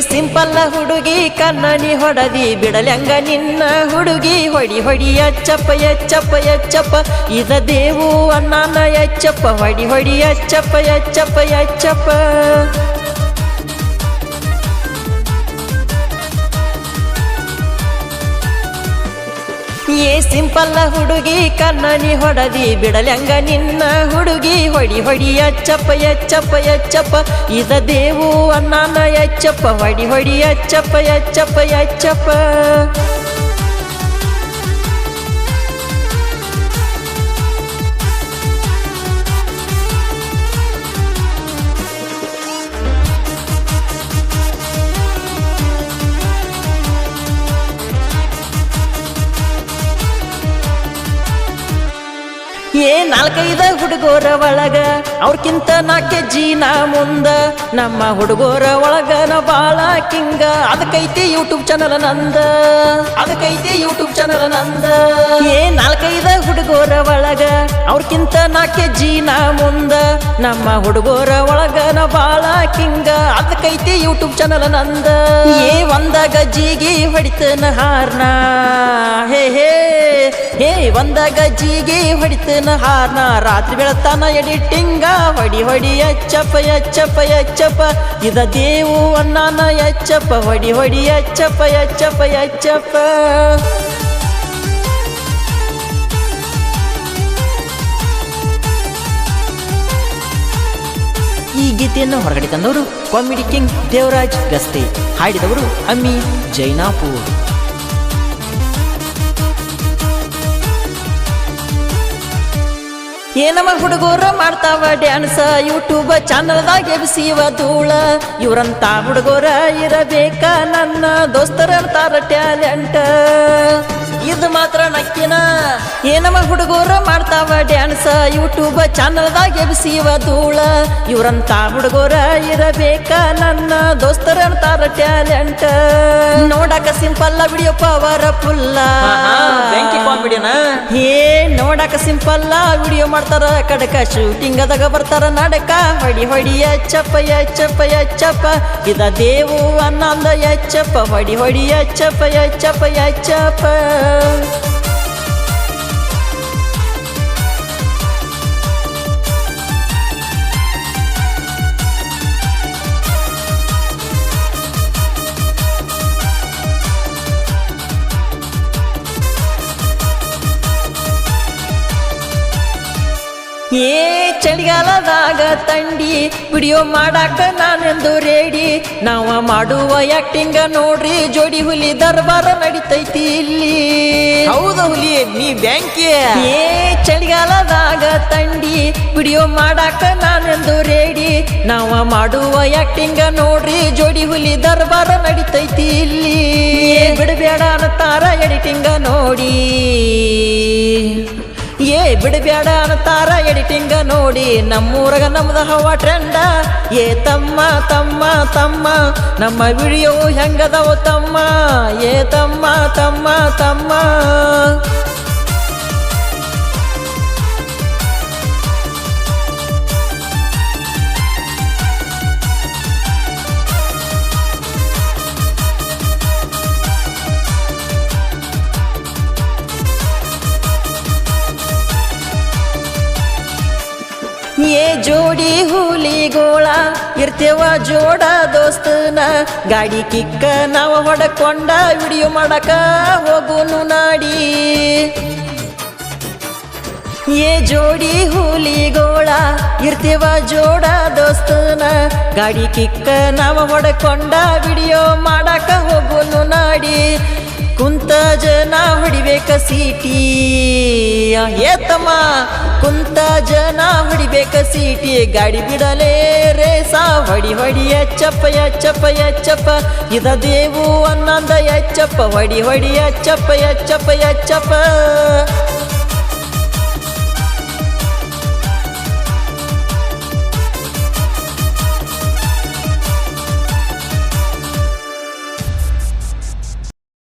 ಸಿಂಪಲ್ಲ ಹುಡುಗಿ ಕನ್ನಡಿ ಹೊಡದಿ ಬಿಡಲೆಂಗ ನಿನ್ನ ಹುಡುಗಿ. ಹೊಡಿ ಹೊಡಿ ಅಚ್ಚಪ್ಪ ಎಚ್ಚಪ್ಪ ಎಚ್ಚಪ್ಪ, ಇದ ದೇವು ಅನ್ನಾನ ಎಚ್ಚಪ್ಪ. ಹೊಡಿ ಹೊಡಿ ಅಚ್ಚಪ್ಪ ಎಚ್ಚಪ್ಪ ಎಚ್ಚಪ್ಪ. ಸಿಂಪಲ್ಲ ಹುಡುಗಿ ಕನ್ನನಿ ಹೊಡದಿ ಬಿಡಲ್ಯಂಗ ನಿನ್ನ ಹುಡುಗಿ. ಹೊಡಿ ಹೊಡಿ ಅಚ್ಚಪ್ಪ ಎಚ್ಚಪ್ಪ ಎಚ್ಚಪ್ಪ, ಇದ ದೇವು ಅನ್ನಾನ ಎಚ್ಚಪ್ಪ. ಹೊಡಿ ಹೊಡಿ ಅಚ್ಚಪ್ಪ ಎಚ್ಚಪ್ಪ ಎಚ್ಚಪ್ಪ. ಏ ನಾಲ್ಕೈದ ಹುಡುಗೋರ ಒಳಗ ಅವ್ರಕ್ಕಿಂತ ನಾಲ್ಕೆ ಜೀನ ಮುಂದ. ನಮ್ಮ ಹುಡುಗೋರ ಒಳಗನ ಬಾಳ ಕಿಂಗ. ಅದಕ್ಕೈತಿ ಯೂಟ್ಯೂಬ್ ಚಾನಲ್ ನಂದ. ಅದಕ್ಕೈತಿ ಯೂಟ್ಯೂಬ್ ಚಾನಲ್ ನಂದ. ಏ ನಾಲ್ಕೈದ ಹುಡುಗೋರ ಒಳಗ ಅವ್ರಕ್ಕಿಂತ ನಾಲ್ಕೆ ಜೀನ ಮುಂದ. ನಮ್ಮ ಹುಡುಗೋರ ಒಳಗನ ಬಾಳ ಕಿಂಗ. ಅದಕ್ಕೈತಿ ಯೂಟ್ಯೂಬ್ ಚಾನಲ್ ನಂದ. ಏ ಒಂದಾಗ ಜೀಗಿ ಹೊಡಿತನ ಹಾರ್ನ. ಹೇ ಹೇ ಹೇ ಒಂದಾಗ ಗಜ್ಜಿಗೆ ಹೊಡಿತನ ಹಾರ್ನ ರಾತ್ರಿ ಬೆಳತಾನ ಎಡಿಟಿಂಗ ಹೊಡಿ ಹೊಡಿ ಎಚ್ಚಪ್ಪ ಎಚ್ಚಪ್ಪ ಎಚ್ಚಪ್ಪ. ಇದ ದೇವು ಅಣ್ಣನ ಎಚ್ಚಪ್ಪ, ಹೊಡಿ ಹೊಡಿ ಎಚ್ಚಪ್ಪ ಎಚ್ಚಪ್ಪ ಎಚ್ಚಪ್ಪ. ಈ ಗೀತೆಯನ್ನು ಹೊರಗಡೆ ತಂದವರು ಕಾಮಿಡಿ ಕಿಂಗ್ ದೇವರಾಜ್ ಗಸ್ತೆ ಹಾಡಿದವರು ಅಮ್ಮಿ ಜೈನಾಪುರ್. ಏನಮ್ಮ ಹುಡುಗರ ಮಾಡ್ತಾವ ಡ್ಯಾನ್ಸ ಯೂಟ್ಯೂಬ್ ಚಾನಲ್ದಾಗ ಎಬ್ಸಿವ ಧೂಳ. ಇವ್ರಂತ ಹುಡುಗರ ಇರಬೇಕಾ ನನ್ನ ದೋಸ್ತರ ಅಂತಾರ ಟ್ಯಾಲೆಂಟ್ ಇದು ಮಾತ್ರ ನಕ್ಕಿನ. ಏನಮ್ಮ ಹುಡುಗರ ಮಾಡ್ತಾವ ಡ್ಯಾನ್ಸ್ ಯೂಟ್ಯೂಬ್ ಚಾನಲ್ದಾಗ ಎಬ್ಸಿವ ಧೂಳ. ಇವ್ರಂತ ಹುಡುಗರ ಇರಬೇಕ ನನ್ನ ದೋಸ್ತರ ಅಂತಾರ ಟ್ಯಾಲೆಂಟ್ ನೋಡಕ ಸಿಂಪಲ್ಲ ವಿಡಿಯೋ ಪವರ್ ಫುಲ್ಲ ಏ ನೋಡಕ ಸಿಂಪಲ್ಲ ವಿಡಿಯೋ ಮಾಡ್ತಾರ. ಕಡಕ ಶೂಟಿಂಗ್ ಅದಾಗ ಬರ್ತಾರ ನಡಕ. ಹೊಡಿ ಹೊಡಿಯ ಚಪ್ಪ ಎಚ್ಚಪ್ಪ ಎಚ್ಚಪ್ಪ. ಇದ ದೇವು ಅನ್ನಂದ ಎಚ್ಚಪ್ಪ. ಹೊಡಿ ಹೊಡಿ ಎಚ್ಚಪ್ಪ ಎಚ್ಚಪ್ಪ. ಎಚ್ಚಪ್ಪ ಏ ಚಳಿಗಾಲದಾಗ ತಂಡಿ ವಿಡಿಯೋ ಮಾಡಾಕ ನಾನೆಂದು ರೇಡಿ. ನಾವ ಮಾಡುವ ಆಕ್ಟಿಂಗ ನೋಡ್ರಿ ಜೋಡಿ ಹುಲಿ ದರ್ಬಾರ ನಡಿತೈತಿ ಇಲ್ಲಿ. ಹೌದು ಹುಲಿ ನೀ ಬ್ಯಾಂಕಿ. ಏ ಚಳಿಗಾಲದಾಗ ತಂಡಿ ವಿಡಿಯೋ ಮಾಡಾಕ ನಾನೆಂದು ರೇಡಿ. ನಾವ ಮಾಡುವ ಆಕ್ಟಿಂಗ ನೋಡ್ರಿ ಜೋಡಿ ಹುಲಿ ದರ್ಬಾರ ನಡಿತೈತಿ ಇಲ್ಲಿ. ಬಿಡಬೇಡ ಅನ್ನತಾರ ಎಡಿಟಿಂಗ ನೋಡಿ. ಬಿಡಬೇಡ ಅನ್ನತಾರ ಎಡಿಟಿಂಗ ನೋಡಿ. ನಮ್ಮೂರಾಗ ನಮ್ದು ಹವಾ ಟ್ರೆಂಡ ಏ ತಮ್ಮ ತಮ್ಮ ತಮ್ಮ, ನಮ್ಮ ವಿಡಿಯೋ ಹೆಂಗದವ ತಮ್ಮ? ಏ ತಮ್ಮ ತಮ್ಮ ತಮ್ಮ. ಏ ಜೋಡಿ ಹುಲಿಗೋಳ ಇರ್ತೇವ ಜೋಡ ದೋಸ್ತನ. ಗಾಡಿ ಕಿಕ್ಕ ನಾವು ಹೊಡಕೊಂಡ, ವಿಡಿಯೋ ಮಾಡಕ ಹೋಗುನು ನಾಡಿ. ಏ ಜೋಡಿ ಹುಲಿಗೋಳ ಇರ್ತೇವ ಜೋಡ ದೋಸ್ತನ. ಗಾಡಿ ಕಿಕ್ಕ ನಾವು ಹೊಡಕೊಂಡ, ವಿಡಿಯೋ ಮಾಡಕ ಹೋಗುನು ನಾಡಿ. ಕುಂತ ಜನ ಹೊಡಿಬೇಕ ಸೀಟಿ. ಏ ತಮ್ಮ, ಕುಂತ ಜನ ಹೊಡಿಬೇಕ ಸೀಟಿ. ಗಾಡಿ ಬಿಡಲೇ ರೇಸ ಹೊಡಿ ಹೊಡಿ ಎಚ್ಚಪ್ಪ ಎಚ್ಚಪ್ಪ ಎಚ್ಚಪ್ಪ. ಇದ ದೇವು ಅನ್ನಂದ ಎಚ್ಚಪ್ಪ, ಹೊಡಿ ಹೊಡಿ ಎಚ್ಚಪ್ಪ ಎಚ್ಚಪ್ಪ ಎಚ್ಚಪ್ಪ.